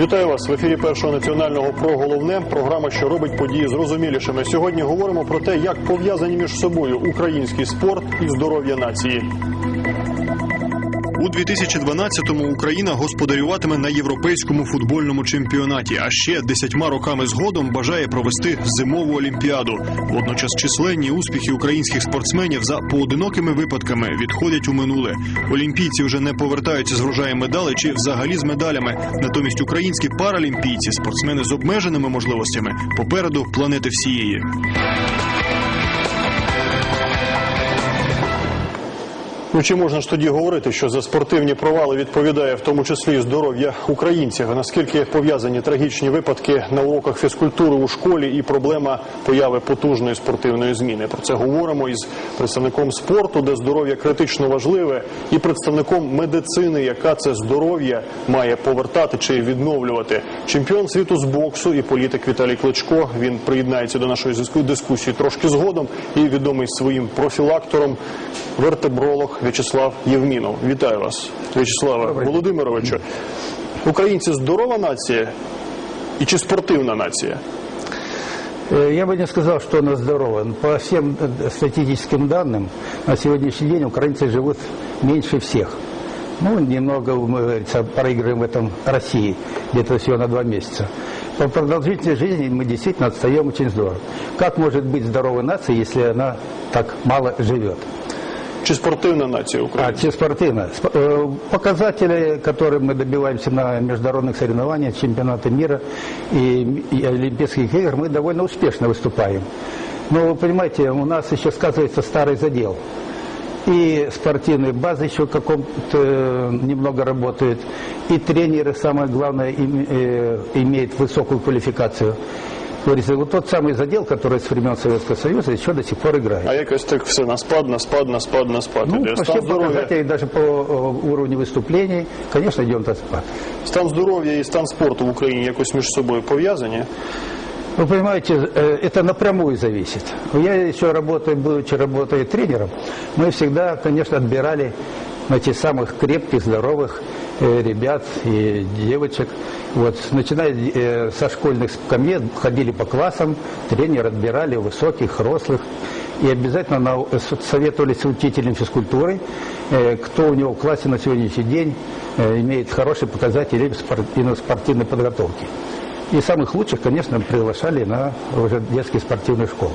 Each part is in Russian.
Вітаю вас в ефірі першого національного про головне. Програма, що робить події зрозумілішими. Сьогодні говоримо про те, як пов'язані між собою український спорт і здоров'я нації. У 2012-му Україна господарюватиме на європейському футбольному чемпіонаті. А ще десятьма роками згодом бажає провести зимову олімпіаду. Водночас численні успіхи українських спортсменів за поодинокими випадками відходять у минуле. Олімпійці вже не повертаються з врожаєм медалей чи взагалі з медалями. Натомість українські паралімпійці, спортсмени з обмеженими можливостями, попереду планети всієї. Ну чи можна ж тоді говорити, що за спортивні провали відповідає в тому числі здоров'я українців? Наскільки пов'язані трагічні випадки на уроках фізкультури у школі і проблема появи потужної спортивної зміни? Про це говоримо із представником спорту, де здоров'я критично важливе, і представником медицини, яка це здоров'я має повертати чи відновлювати. Чемпіон світу з боксу і політик Віталій Кличко. Він приєднається до нашої дискусії трошки згодом і відомий своїм профілактором вертебролог В'ячеслав Євмінов. Вітаю вас, В'ячеславе Володимировичу. Українці здорова нація і чи спортивна нація? Э, Я бы не сказал, что она здорова. По всем э, статистическим данным, на сегодняшний день украинцы живут меньше всех. Ну, немного, мы, говорится, проигрываем в этом России, где-то всего на два месяца. По продолжительности жизни мы действительно отстаем очень здорово. Как может быть здоровая нация, если она так мало живет? Чи спортивна нація А України? те спортивно. Сп- э, Показатели, которые мы добиваемся на международных соревнованиях, чемпионата мира и, и Олимпийских игр, мы довольно успешно выступаем. Но вы понимаете, у нас еще сказывается старый задел. И спортивные базы еще каком-то немного работают, и тренеры, самое главное, им- э, имеют высокую квалификацию. Говорится, вот тот самый задел, который с времен Советского Союза еще до сих пор играет. А якось так все на спад, на спад, на спад, на спад. Ну, іде. по Стан всем здоров'я, показателям, даже по э, уровню выступлений, конечно, идет на спад. стан здоров'я і стан спорту в Україні якось між собою пов'язані. Вы понимаете, э, это напрямую зависит. Я еще работаю, будучи работая тренером, мы всегда, конечно, отбирали знаете, самых крепких, здоровых э, ребят и девочек. Вот, начиная э, со школьных скамьи, ходили по классам, тренер отбирали высоких, рослых. И обязательно на- с- советовались с учителем физкультуры, э, кто у него в классе на сегодняшний день имеет хорошие показатели именно спортивной подготовки. И самых лучших, конечно, приглашали на уже детские спортивные школы.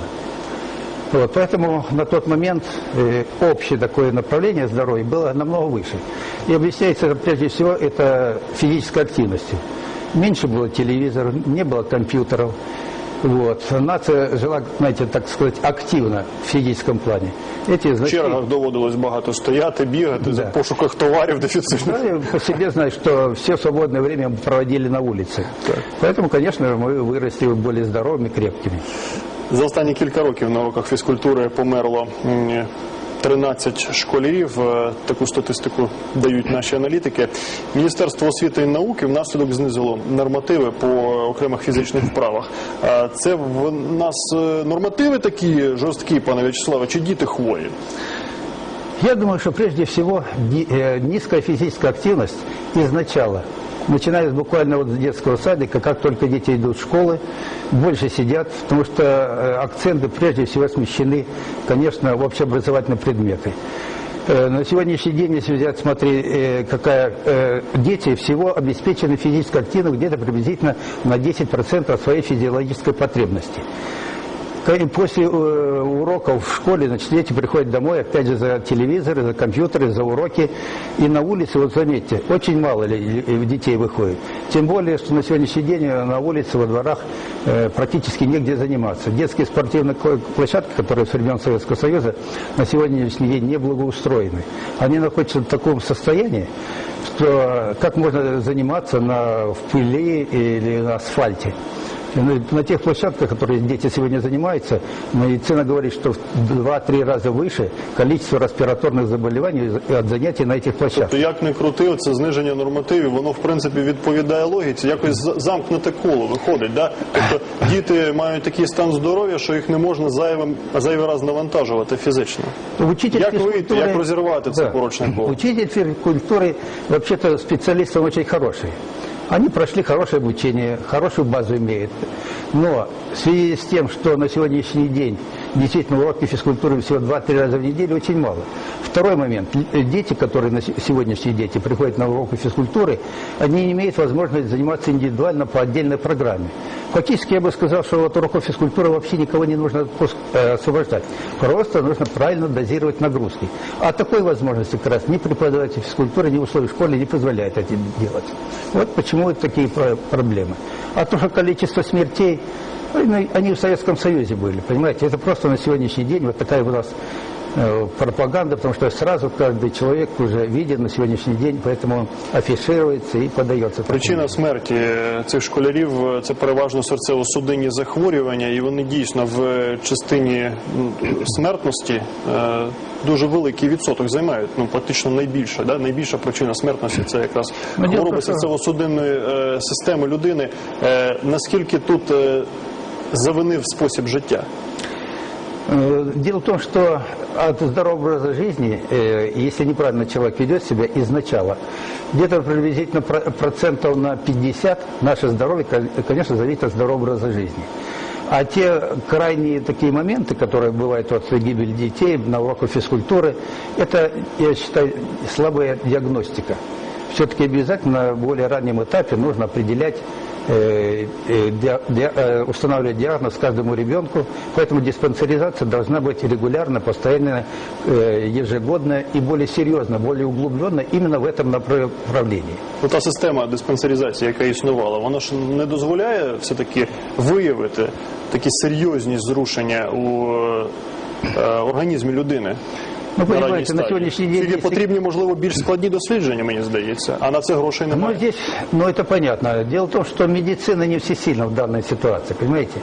Вот, поэтому на тот момент э, общее такое направление здоровья было намного выше. И объясняется прежде всего это физической активностью. Меньше было телевизоров, не было компьютеров. Вот. Нация жила, знаете, так сказать, активно в физическом плане. Эти, В значки- чергах доводилось багато стояти, бігати за Да. пошуках товарів дефіцитних. Да, я по себе знаю, что все свободное время мы проводили на улице. Поэтому, конечно, мы выросли более здоровыми, крепкими. За останні кілька років на уроках фізкультури померло м, 13 школярів. Е, Таку статистику дають наші аналітики. Міністерство освіти і науки внаслідок знизило нормативи по окремих фізичних вправах. А Це в нас е, нормативи такі жорсткі, пане В'ячеславе, чи діти хворі? Я думаю, что прежде э, низкая физическая активность изначала. Начиная буквально вот с детского садика, как только дети идут в школы, больше сидят, потому что э, акценты прежде всего смещены, конечно, в общеобразовательные предметы. Э, На сегодняшний день, если взять, смотри, э, какая дети всего обеспечены физической активностью где-то приблизительно на 10% от своей физиологической потребности. И после э, уроков в школе, значит, дети приходят домой, опять же, за телевизоры, за компьютеры, за уроки. И на улице, вот заметьте, очень мало детей выходит. Тем более, что на сегодняшний день э, на улице, во дворах э, практически негде заниматься. Детские спортивные площадки, которые с времен Советского Союза, на сегодняшний день не благоустроены. Они находятся в таком состоянии, что как можно заниматься на, в пыли или на асфальте. И На, на тех площадках, которые дети сегодня занимаются, медицина говорит, что в 2-3 раза выше количество респираторных заболеваний от занятий на этих То площадках. як не крути, це зниження нормативів, воно в принципі відповідає логіці. Якось за- замкнуте коло виходить. Да? Тобто діти мають такий стан здоров'я, що їх не можна зайвим, зайвий раз навантажувати фізично. Учитель Як вийти, физкультуры- як розірвати це Да. порочне коло? Учитель физкультуры вообще-то специалист он очень хороший. Они прошли хорошее обучение, хорошую базу имеют. Но в связи с тем, что на сегодняшний день действительно уроки физкультуры всего 2-3 раза в неделю, очень мало. Второй момент. Дети, которые на сегодняшние дети приходят на уроки физкультуры, они не имеют возможности заниматься индивидуально по отдельной программе. Фактически я бы сказал, что от уроков физкультуры вообще никого не нужно э, освобождать. Просто нужно правильно дозировать нагрузки. А такой возможности как раз ни преподаватель физкультуры, ни условия школы не позволяют это делать. Вот почему такие проблемы. А то, что количество смертей, они в Советском Союзе были, понимаете, это просто на сегодняшний день вот такая у нас Э, пропаганда, потому что сразу каждый человек уже виден на сегодняшний день, поэтому он афіширується і подається. Причина смерті цих школярів це переважно серцево-судинні захворювання, і вони дійсно в частині смертності е, дуже великий відсоток займають. Ну практично найбільша, да найбільша причина смертності це якраз ну, хвороби серцево-судинної е, системи людини. Е, наскільки тут завинив спосіб життя? Э, дело в том, что от здорового образа жизни, э, если неправильно человек ведет себя изначала, где-то приблизительно процентов на 50 наше здоровье, конечно, зависит от здорового образа жизни. А те крайние такие моменты, которые бывают от гибели детей на уроках физкультуры, это, я считаю, слабая диагностика Все-таки обязательно на более раннем этапе нужно определять Э, э, э, устанавливать диагноз каждому ребенку, поэтому диспансеризация должна быть регулярно, постоянно, ежегодно и более серьезно, более углубленно именно в этом направлении. Ну, та система диспансеризації, яка існувала, вона ж не дозволяє все-таки виявити такі серйозні зрушення у організмі людини. Ну, понимаете, на сегодняшний день... Тільки потрібні, можливо, більш складні дослідження, мені здається, а на це грошей немає. Ну, здесь, ну, это понятно. Дело в том, что медицина не всесильна в данной ситуации, понимаете?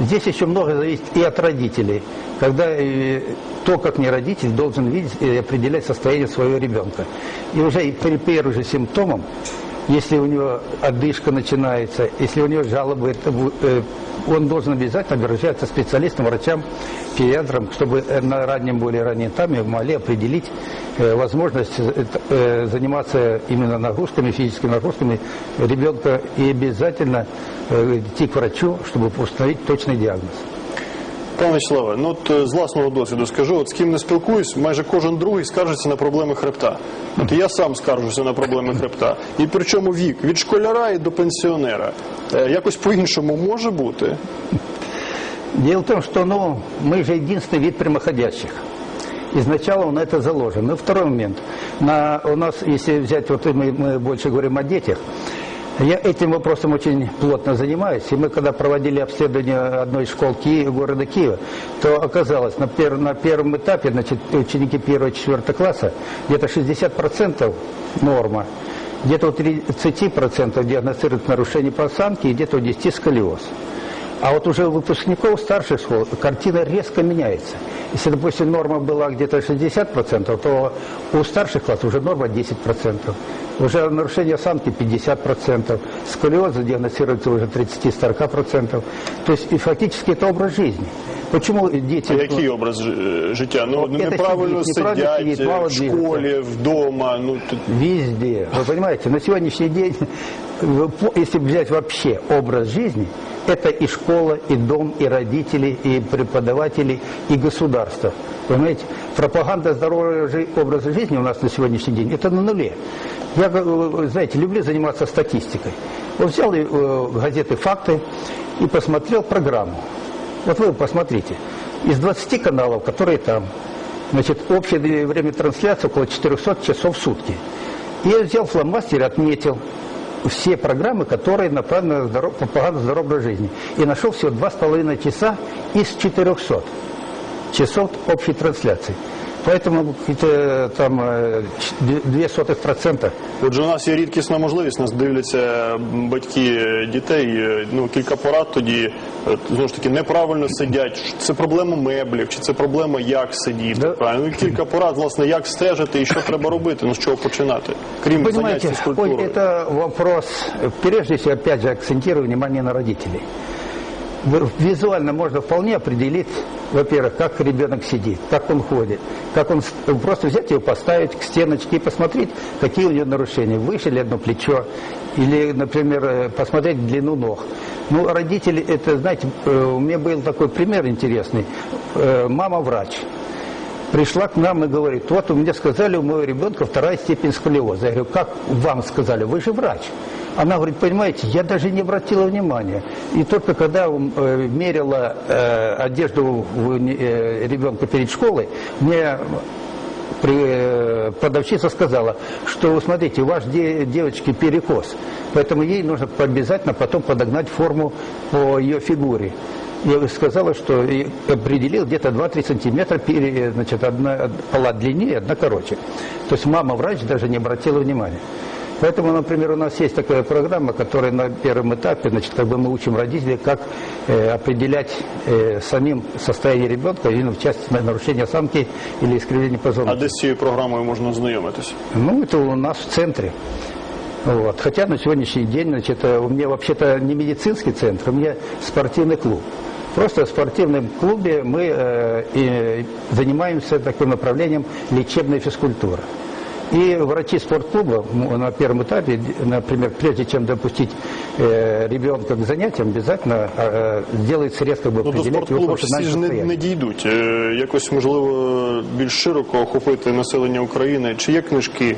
Здесь еще много зависит и от родителей. Когда э, то, как не родитель, должен видеть и определять состояние своего ребенка. И уже и при первым же симптомам если у него одышка начинается, если у него жалобы, э, он должен обязательно обращаться к специалистам, врачам, педиатрам, чтобы э, на раннем, более раннем этапе могли определить э, возможность заниматься именно нагрузками, физическими нагрузками ребенка и обязательно идти к врачу, чтобы установить точный диагноз. Пане Вячеславе, ну от е, з власного досвіду скажу, от з ким не спілкуюсь, майже кожен другий скаржиться на проблеми хребта. От я сам скаржуся на проблеми хребта. І причому вік від школяра і до пенсіонера. Е, якось по-іншому може бути. Дело в том, что ну, мы же единственный вид прямоходящих. Изначально он это заложен. Ну, второй момент. На, у нас, если взять, вот мы, мы больше говорим о детях, я этим вопросом очень плотно занимаюсь. И мы, когда проводили обследование одной из школ Киева, города Киева, то оказалось, на, пер, на первом этапе, значит, ученики 1-4 класса, где-то 60% норма, где-то у 30% диагностируют нарушение по осанке и где-то у 10% сколиоз. А вот уже у выпускников старших школ картина резко меняется. Если, допустим, норма была где-то 60%, то у старших классов уже норма 10%. Уже нарушение осанки 50%. Сколиоз диагностируется уже 30-40%. То есть и фактически это образ жизни. Почему дети... А який образ життя? Ну, ну неправильно сидять сидеть, в школе, вдома. Ну, тут... Везде. Вы понимаете, на сегодняшний день, если взять вообще образ жизни, это и школа, и дом, и родители, и преподаватели, и государство. Понимаете? Пропаганда здорового образа жизни у нас на сегодняшний день – это на нуле. Я, э, знаете, люблю заниматься статистикой. Вот взял э, газеты «Факты» и посмотрел программу. Вот вы посмотрите. Из 20 каналов, которые там, значит, общее время трансляции около 400 часов в сутки. Я взял фломастер и отметил все программы, которые направлены на здоров... пропаганду здорового жизни. И нашел всего два с половиной часа из 400 часов общей трансляции. Поэтому это там дві сотих процента. Отже, у нас є рідкісна можливість, нас дивляться батьки дітей. Ну кілька порад тоді знову ж таки неправильно сидять. Це проблема меблів, чи це проблема як сидіти? Да. Правильно ну, кілька порад, власне, як стежити і що треба робити, ну з чого починати, крім занять фізкультурою. Ой, це вопрос, прежде всего, опять же, акцентирую внимание на родителей. Визуально можно вполне определить, во-первых, как ребенок сидит, как он ходит, как он просто взять его, поставить к стеночке и посмотреть, какие у него нарушения. Выше ли одно плечо, Или, например, э, посмотреть длину ног. Ну, родители, это, знаете, э, у меня был такой пример интересный. Э, Мама врач. Пришла к нам и говорит, вот у меня сказали, у моего ребенка вторая степень сколиоза. Я говорю, как вам сказали? Вы же врач. Она говорит, понимаете, я даже не обратила внимания. И только когда э, мерила э, одежду э, ребенка перед школой, мне продавщица сказала, что, смотрите, у вас де- девочки перекос, поэтому ей нужно обязательно потом подогнать форму по ее фигуре. Я сказала, что определил где-то 2-3 сантиметра, значит, одна пола длиннее, одна короче. То есть мама-врач даже не обратила внимания. Поэтому, например, у нас есть такая программа, которая на первом этапе, значит, как бы мы учим родителей, как э, определять э, самим состояние ребенка, именно в части на- нарушения осанки или искривления А позвоночника. де з цією програмою можна ознайомитись? Ну, это у нас в центре. Вот. Хотя на сегодняшний день, значит, у меня вообще-то не медицинский центр, у меня спортивный клуб. Просто в спортивном клубе мы э, и занимаемся таким направлением лечебной физкультуры. И врачи спортклуба м, на первом этапе, например, прежде чем допустить э, ребенка к занятиям, обязательно э, делает срез, как бы Ну, до определять его спортклубу ж всі функциональное ж не, состояние. не дійдуть. Е, Якось, можливо, більш широко охопити населення України. Чи є книжки?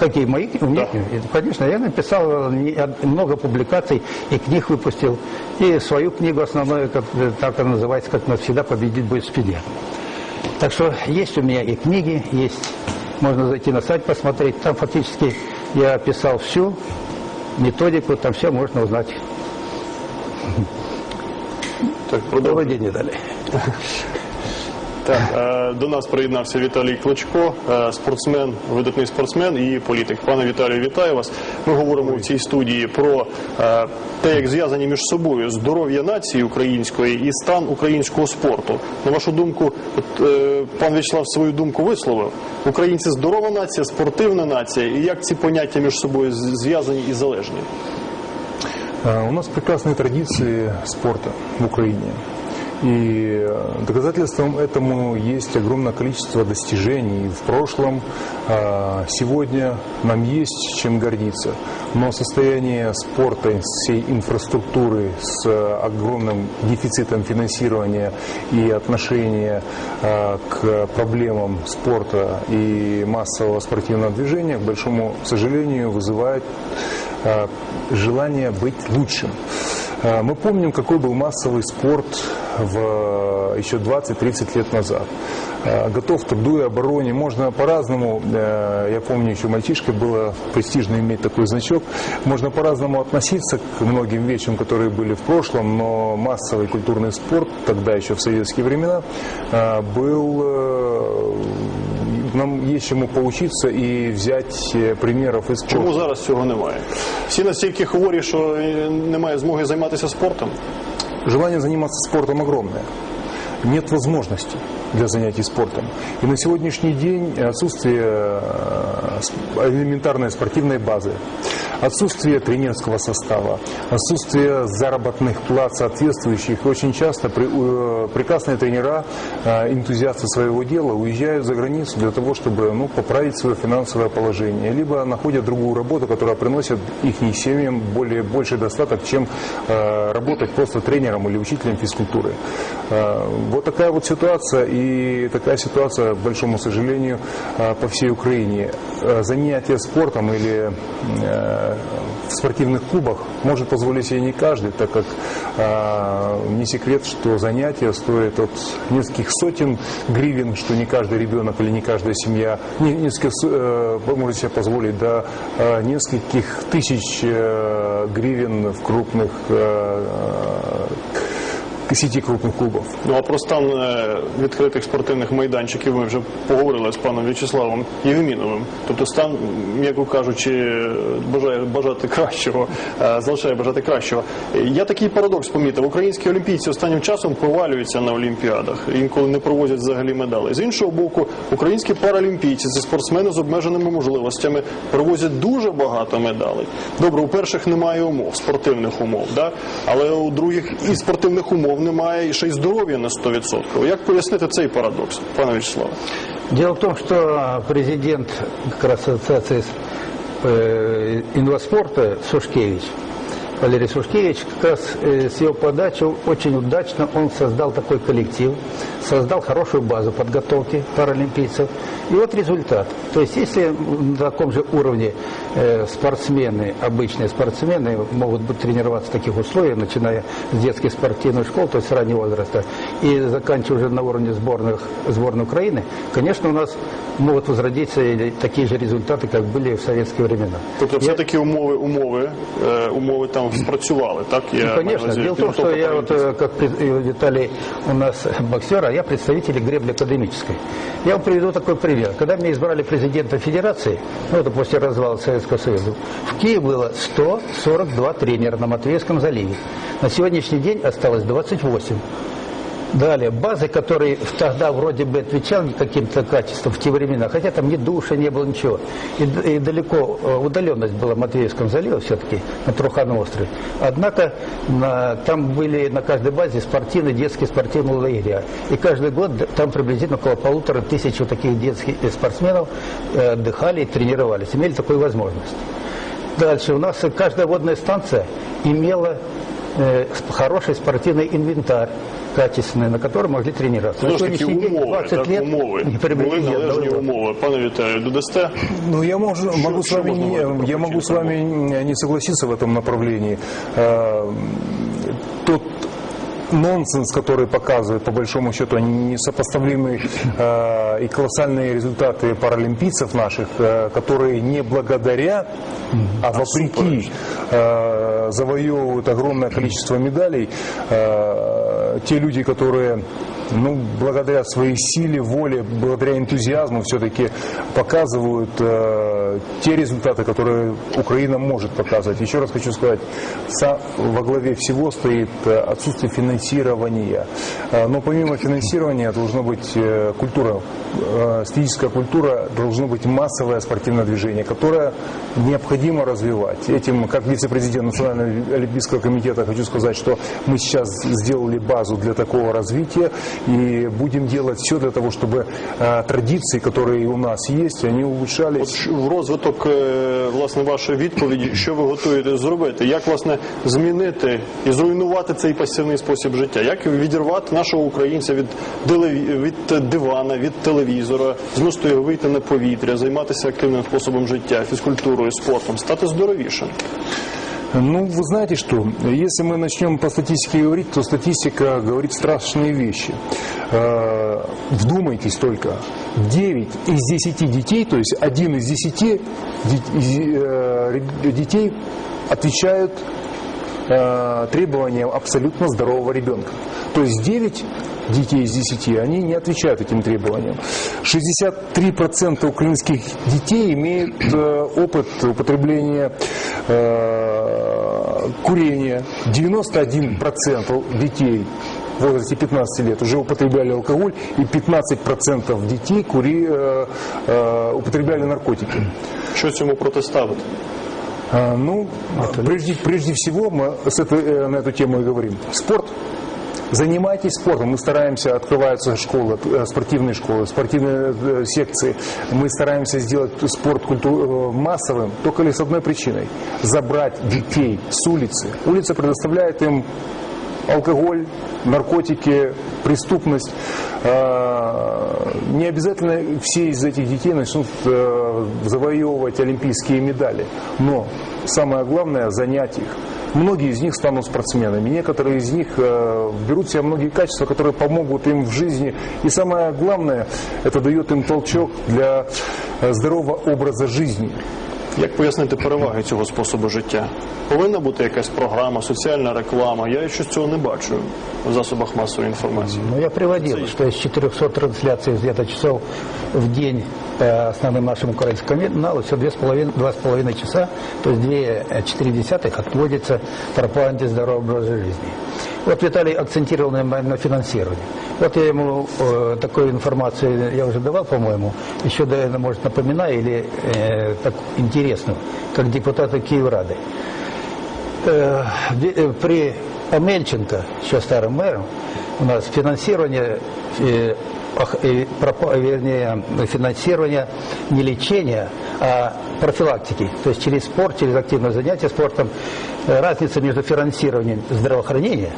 Какие мои? У меня, Да. Это, Конечно, я написал не од- много публикаций и книг выпустил. И свою книгу основную, как, э, так она называется, как навсегда победить будет в спине. Так что есть у меня и книги, есть. Можно зайти на сайт посмотреть. Там фактически я описал всю методику, там все можно узнать. Так, день, Виталий. Так, е, до нас приєднався Віталій Клочко, е, спортсмен, видатний спортсмен і політик. Пане Віталію, вітаю вас. Ми говоримо в цій студії про е, те, як зв'язані між собою здоров'я нації української і стан українського спорту. На вашу думку, от, пан Вячеслав свою думку висловив. Українці здорова нація, спортивна нація, і як ці поняття між собою зв'язані і залежні? У нас прекрасные традиции спорта в Украине. И э, доказательством этому есть огромное количество достижений в прошлом. а, Сегодня нам есть чем гордиться. Но состояние спорта, всей инфраструктуры с огромным дефицитом финансирования и отношения а, к проблемам спорта и массового спортивного движения, к большому сожалению, вызывает а, желание быть лучшим. А, Мы помним, какой был массовый спорт в, еще 20-30 лет назад. А, Готов к и обороне. Можно по-разному, э, я помню, еще мальчишкой было престижно иметь такой значок, можно по-разному относиться к многим вещам, которые были в прошлом, но массовый культурный спорт, тогда еще в советские времена, а, был э, нам есть чему поучиться и взять э, примеров из Чому зараз цього немає? Всі настільки хворі, що е, немає змоги займатися спортом. Желание заниматься спортом огромное. Нет возможности для занятий спортом. И на сегодняшний день отсутствие э, элементарной спортивной базы, отсутствие тренерского состава, отсутствие заработных плат соответствующих. Очень часто э, прекрасные тренера, э, энтузиасты своего дела уезжают за границу для того, чтобы ну, поправить свое финансовое положение, либо находят другую работу, которая приносит их семьям более, больше достаток, чем работать просто тренером или учителем физкультуры. Вот такая вот ситуация, и такая ситуация, к большому сожалению, э, по всей Украине. Э, Занятие спортом или э, в спортивных клубах может позволить себе не каждый, так как э, не секрет, что занятия стоят от нескольких сотен гривен, что не каждый ребенок или не каждая семья не, несколько, э, может себе позволить до нескольких тысяч гривен в крупных э, э, сети крупных клубов. Ну а про стан е, відкритих спортивних майданчиків ми вже поговорили з паном В'ячеславом Євміновим. Тобто стан, м'яко кажучи, бажає бажати кращого, е, залишає бажати кращого. Е, Я такий парадокс помітив. Українські олімпійці останнім часом провалюються на олімпіадах, інколи не провозять взагалі медалей. З іншого боку, українські паралімпійці це спортсмени з обмеженими можливостями привозять дуже багато медалей. Добре, у перших немає умов, спортивних умов, да? але у других і спортивних умов немає, і ще й здоров'я на 100%. Як пояснити цей парадокс, пане Вячеславе? Дело в том, что президент как раз ассоциации э, Сушкевич, Валерий Сушкевич, как раз э, с его подачи очень удачно он создал такой коллектив, создал хорошую базу подготовки паралимпийцев. И вот результат. То есть если на таком же уровне э, спортсмены, обычные спортсмены могут быть тренироваться в таких условиях, начиная с детских спортивных школ, то есть с раннего возраста, и заканчивая уже на уровне сборных, сборной Украины, конечно, у нас могут возродиться такие же результаты, как были в советские времена. Тобто, Я- все-таки умови, умови, е, умови там спрацювали, так? Я Ну, маю на конечно. увазі Дело в том, что підготовка я вот, паралімпійців. э, как пред- э, Виталий у нас боксер, а я представитель гребли академической. Я вам приведу такой пример. Когда меня избрали президентом федерации, ну это после развала Советского Союза, в Киеве было 142 тренера на Матвеевском заливе. На сегодняшний день осталось 28. Далее, базы, которые тогда вроде бы отвечали каким-то качествам в те времена, хотя там ни душа не было, ничего. И, и далеко э, удаленность была Матвеевском заливе все-таки, на Трухановом острове. Однако на- там были на каждой базе спортивные, детские спортивные лагеря. И каждый год там приблизительно около полутора тысяч вот таких детских э, спортсменов э, отдыхали и тренировались, имели такую возможность. Дальше у нас каждая водная станция имела э, хороший спортивный инвентарь качественный, на котором могли тренироваться. Знову ж таки, сегодняшний день, умови, 20 так, лет, умови. не Були приобрели належні одного. умови. Пане Віталію, додасте? Ну, я мож- могу, с что вами можно в этом не, я могу с вами не согласиться в этом направлении. Нонсенс, который показывает, по большому счету, несопоставимые э, и колоссальные результаты паралимпийцев наших, э, которые не благодаря, а вопреки э, завоевывают огромное количество медалей, э, те люди, которые ну, благодаря своей силе, воле, благодаря энтузиазму все-таки показывают э, те результаты, которые Украина может показывать. Еще раз хочу сказать, са- во главе всего стоит э, отсутствие финансирования. Э, но помимо финансирования должна быть э, культура, э, стилистическая культура, должно быть массовое спортивное движение, которое необходимо развивать. Этим, как вице-президент Национального олимпийского комитета, хочу сказать, что мы сейчас сделали базу для такого развития и будем делать все для того, чтобы э, традиции, которые у нас есть, они улучшались. От ш- в розвиток е, власне вашої відповіді, що ви готуєте зробити? Як власне змінити і зруйнувати цей пасивний спосіб життя? Як відірвати нашого українця від делеві- від дивана, від телевізора, змусити його вийти на повітря, займатися активним способом життя, фізкультурою, спортом, стати здоровішим? Ну, вы знаете что, если мы начнем по статистике говорить, то статистика говорит страшные вещи. Э, Вдумайтесь только, 9 из 10 детей, то есть один из 10 де- из, э, детей отвечают э, требованиям абсолютно здорового ребенка. То есть 9 детей из 10, они не отвечают этим требованиям. 63% украинских детей имеют опыт употребления э, курения. 91% детей в возрасте 15 лет уже употребляли алкоголь, и 15% детей кури, э, э, употребляли наркотики. Що цьому протиставити? А, Ну, прежде, прежде всего мы с этой, э, на эту тему и говорим. Спорт. Занимайтесь спортом. Мы стараемся, открываются школы, э, спортивные школы, спортивные э, секции. Мы стараемся сделать спорт культу- э, массовым только лишь с одной причиной. Забрать детей с улицы. Улица предоставляет им алкоголь, наркотики, преступность. Э, Не обязательно все из этих детей начнут э, завоевывать олимпийские медали, но самое главное занять их. Многие из них станут спортсменами, некоторые из них э, берут в себя многие качества, которые помогут им в жизни. И самое главное, это дает им толчок для здорового образа жизни. Як пояснити переваги цього способу життя? Повинна бути якась програма, соціальна реклама. Я щось цього не бачу в засобах масової інформації. Ну, я приводив, що з 400 трансляцій где-то часов в день основным нашим украинским каналу все 2,5 2,5 часа, то есть 2,4 десятых отводится пропаганде здорового образа жизни. Вот Виталий акцентировал на, на финансирование. Вот я ему э, такую информацию я уже давал, по-моему, еще, наверное, может, напоминаю, или э, так интересную, как депутаты Киеврады. Э, э, при Омельченко, еще старым мэром, у нас финансирование э, э, вернее, финансирования не лечения, а профилактики. То есть через спорт, через активное занятие спортом. Э, Разница между финансированием здравоохранения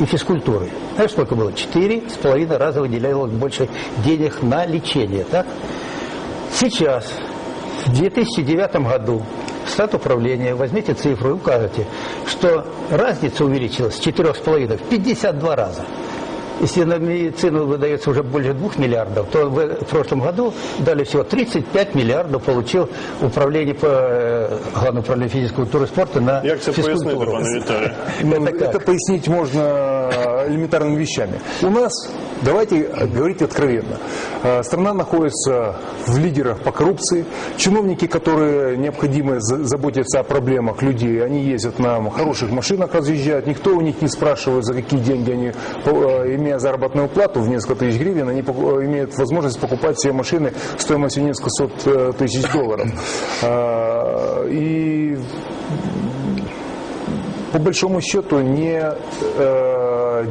и физкультуры. Знаешь, сколько было? Четыре с половиной раза выделялось больше денег на лечение. Так? Сейчас, в 2009 году, стат управления, возьмите цифру и укажете, что разница увеличилась с 4,5 в 52 раза. Если на медицину выдается уже больше 2 миллиардов, то в прошлом году дали всего 35 миллиардов получил управление по э, Главное управление физической культуры и спорта на пояснити, физкультуру. Ну, Это как? это пояснить можно элементарными вещами. У нас, давайте говорить откровенно, э, страна находится в лидерах по коррупции. Чиновники, которые необходимо за- заботиться о проблемах людей, они ездят на хороших машинах, разъезжают. Никто у них не спрашивает, за какие деньги они, э, имея заработную плату в несколько тысяч гривен, они поку- имеют возможность покупать себе машины стоимостью несколько сот э, тысяч долларов. Э, И по большому счету не э,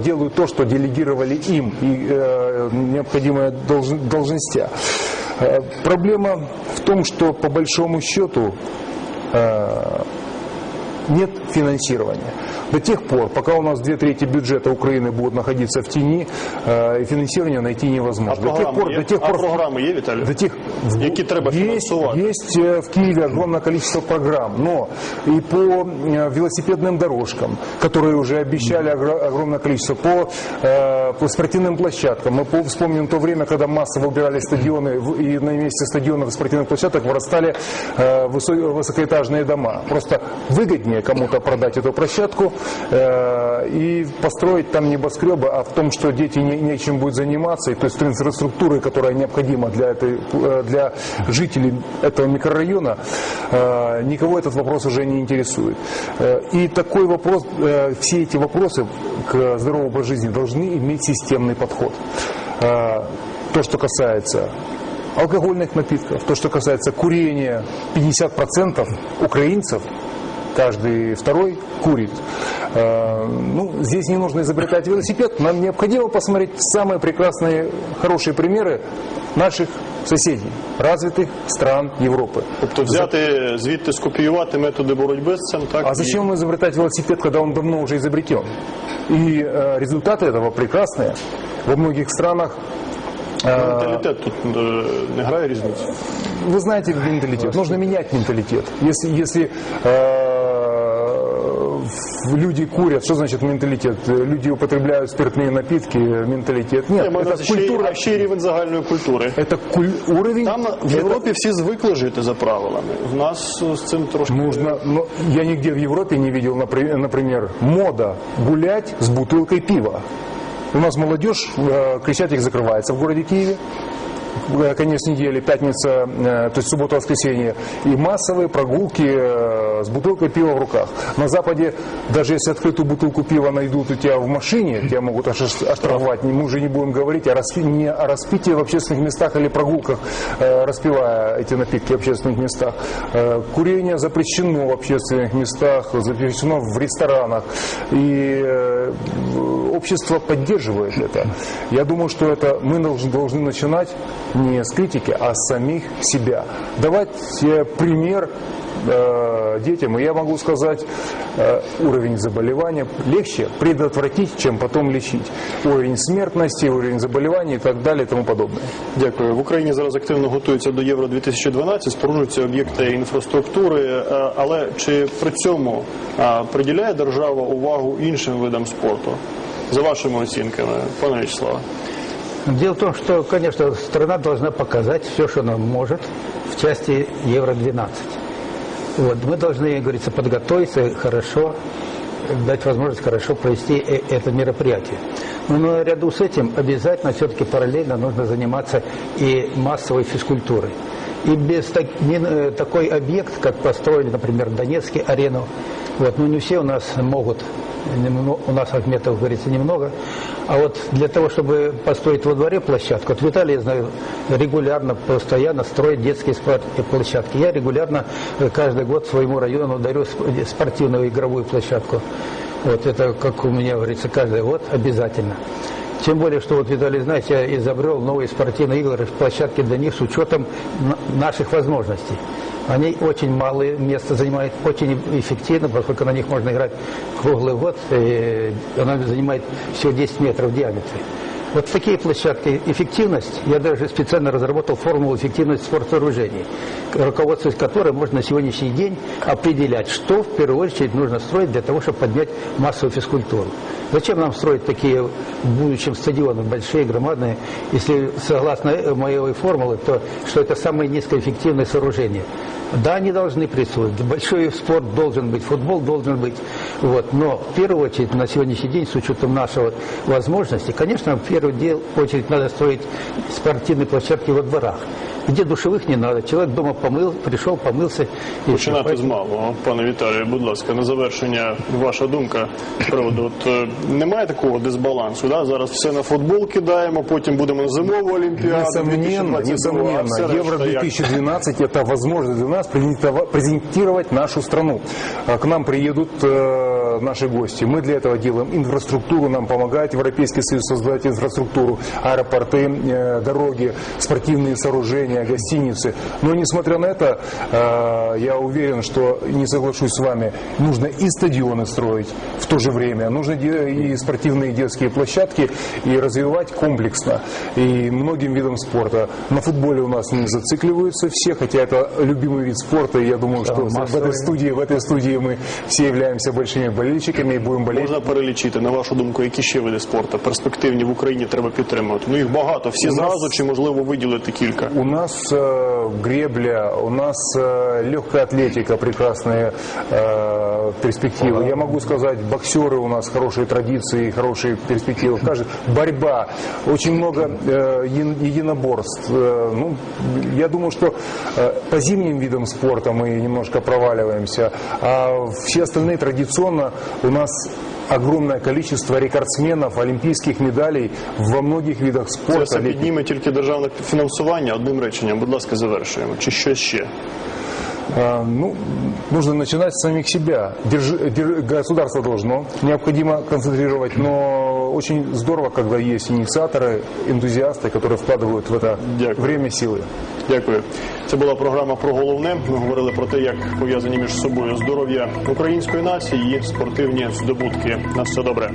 делают то, что делегировали им и э, необходимые должн- должности. Э, проблема в том, что по большому счету э, нет финансирования. До тех пор, пока у нас две трети бюджета Украины будут находиться в тени, э, и финансирование найти А невозможно. до тех програми пор, є? до тех А пор, програми є, Віталій? до тех, Які треба есть, фінансувати? есть э, в Киеве огромное количество программ, но и по э, велосипедным дорожкам, которые уже обещали огр- огромное количество, по, э, по спортивным площадкам. Мы по- вспомним то время, когда массово убирали стадионы, в- и на месте стадионов и спортивных площадок вырастали высо- высокоэтажные дома. Просто выгоднее кому-то продать эту площадку и построить там небоскребы, а в том, что дети не, нечем будет заниматься, и то есть инфраструктуры, которая необходима для, этой, для жителей этого микрорайона, э, никого этот вопрос уже не интересует. Э, И такой вопрос, э, все эти вопросы к здоровому образу жизни должны иметь системный подход. То, что касается алкогольных напитков, то, что касается курения, 50% украинцев каждый второй курит. Э, Ну, здесь не нужно изобретать велосипед, нам необходимо посмотреть самые прекрасные, хорошие примеры наших соседей, развитых стран Европы. Тобто взяти звідти скопіювати методи боротьби з цим, так? А і- зачем изобретать велосипед, когда он давно уже изобретен? И э, результаты этого прекрасные. Во многих странах э, Менталітет тут е, не грає різниці. Вы знаете менталитет. Нужно менять менталитет. Если, если э, люди курят, что значит менталитет? Люди употребляют спиртные напитки, менталитет. Нет, Я маю на это увазі, ще, й- культура. а ще й рівень загальної культури. Это куль- уровень. Там в это Європі всі звикли жити за правилами. В нас з цим трошки Нужно, но я нигде в Европе не видел, напри- например, мода гулять с бутылкой пива. У нас молодежь, э, Крещатик закрывается в городе Киеве. Э, Конец недели, пятница, э, то есть суббота-воскресенье. И массовые прогулки э, с бутылкой пива в руках. На Западе, даже если открытую бутылку пива найдут у тебя в машине, тебя могут ош- оштрафовать. Мы уже не будем говорить о, распи- не о распитии в общественных местах или прогулках, распивая эти напитки в общественных местах. Курение запрещено в общественных местах, запрещено в ресторанах. И общество поддерживает это. Я думаю, что это мы должны начинать не с критики, а с самих себя. Давать э, пример э, детям. И я могу сказать, э, уровень заболевания легче предотвратить, чем потом лечить. Уровень смертности, уровень заболеваний и так далее и тому подобное. Дякую. В Україні зараз активно готуються до Євро 2012, споруджуються об'єкти інфраструктури. е, Але чи при цьому е, приділяє держава увагу іншим видам спорту? За вашими оцінками, пане Вячеславе? Дело в том, что, конечно, страна должна показать все, что она может в части Евро-12. Вот, мы должны, говорится, подготовиться хорошо, дать возможность хорошо провести э- это мероприятие. Но наряду с этим обязательно все-таки параллельно нужно заниматься и массовой физкультурой. И без так- не- э, такой объект, как построили, например, в Донецке арену, вот, ну не все у нас могут, немно- у нас Ахметов, говорится, немного, а вот для того, чтобы построить во дворе площадку, вот в я знаю, регулярно, постоянно строят детские спортивные площадки. Я регулярно э, каждый год своему району дарю сп- спортивную игровую площадку. Вот это, как у меня говорится, каждый год обязательно. Тем более, что вот Виталий, знаете, я изобрел новые спортивные игры, площадки для них с учетом на- наших возможностей. Они очень малое место занимают, очень эффективно, поскольку на них можно играть круглый год, и она занимает всего 10 метров в диаметре. Вот такие площадки, эффективность, я даже специально разработал формулу эффективности спортсооружений, руководствуясь которой можно на сегодняшний день определять, что в первую очередь нужно строить для того, чтобы поднять массовую физкультуру. Зачем нам строить такие в будущем стадионы большие, громадные, если согласно моей формулы, то что это самое низкоэффективное сооружение. Да, они должны присутствовать. Большой спорт должен быть, футбол должен быть. Вот. Но в первую очередь на сегодняшний день, с учетом нашего возможности, конечно, в первую де- очередь надо строить спортивные площадки во дворах, где душевых не надо. Человек дома помыл, пришел, помылся. И Починати всё. з малого. Пане Віталію, будь ласка, на завершення ваша думка з приводу. От е, немає такого дисбалансу. Да? Зараз все на футбол кидаємо, потім будемо на зимову олімпіаду. Несомненно, 2022, а все несомненно, решта як? Евро-2012 это возможность для нас презентова- презентировать нашу страну. А К нам приедут э, наши гости. Мы для этого делаем инфраструктуру, нам помогает Европейский Союз создать инфраструктуру, аэропорты, э, дороги, спортивные сооружения, гостиницы. Но несмотря на это, э, я уверен, что не соглашусь с вами, нужно и стадионы строить в то же время, нужно и спортивные детские площадки и развивать комплексно и многим видам спорта. На футболе у нас не зацикливаются все, хотя это любимый вид спорта, и я думаю, что в массовый. этой студии, в этой студии мы все являемся большими болельщиками и будем болеть. Можна перелічити, на вашу думку, які ще види спорту перспективні в Україні треба підтримувати? Ну їх багато, всі У нас- зразу чи можливо виділити кілька? У нас э, гребля, у нас э, легкая атлетика, прекрасные э, перспективы. Я могу сказать, боксеры у нас хорошие традиции, хорошие перспективы. Каждый- борьба, очень много э, ен- единоборств. Э, ну, я думаю, что э, по зимним видам спорта мы немножко проваливаемся, а все остальные традиционно у нас огромное количество рекордсменов, олимпийских медалей во многих видах Це спорта. все летних. підніме тільки державне фінансування. Одним реченням, будь ласка, завершуємо. Чи щось ще? А, Ну, нужно начинать с самих себя. Держи- дер- государство должно, необходимо концентрировать, но очень здорово, когда есть инициаторы, энтузиасты, которые вкладывают в это Дякую. время силы. Дякую. Це була програма про головне. Ми говорили про те, як пов'язані між собою здоров'я української нації і спортивні здобутки. На все добре.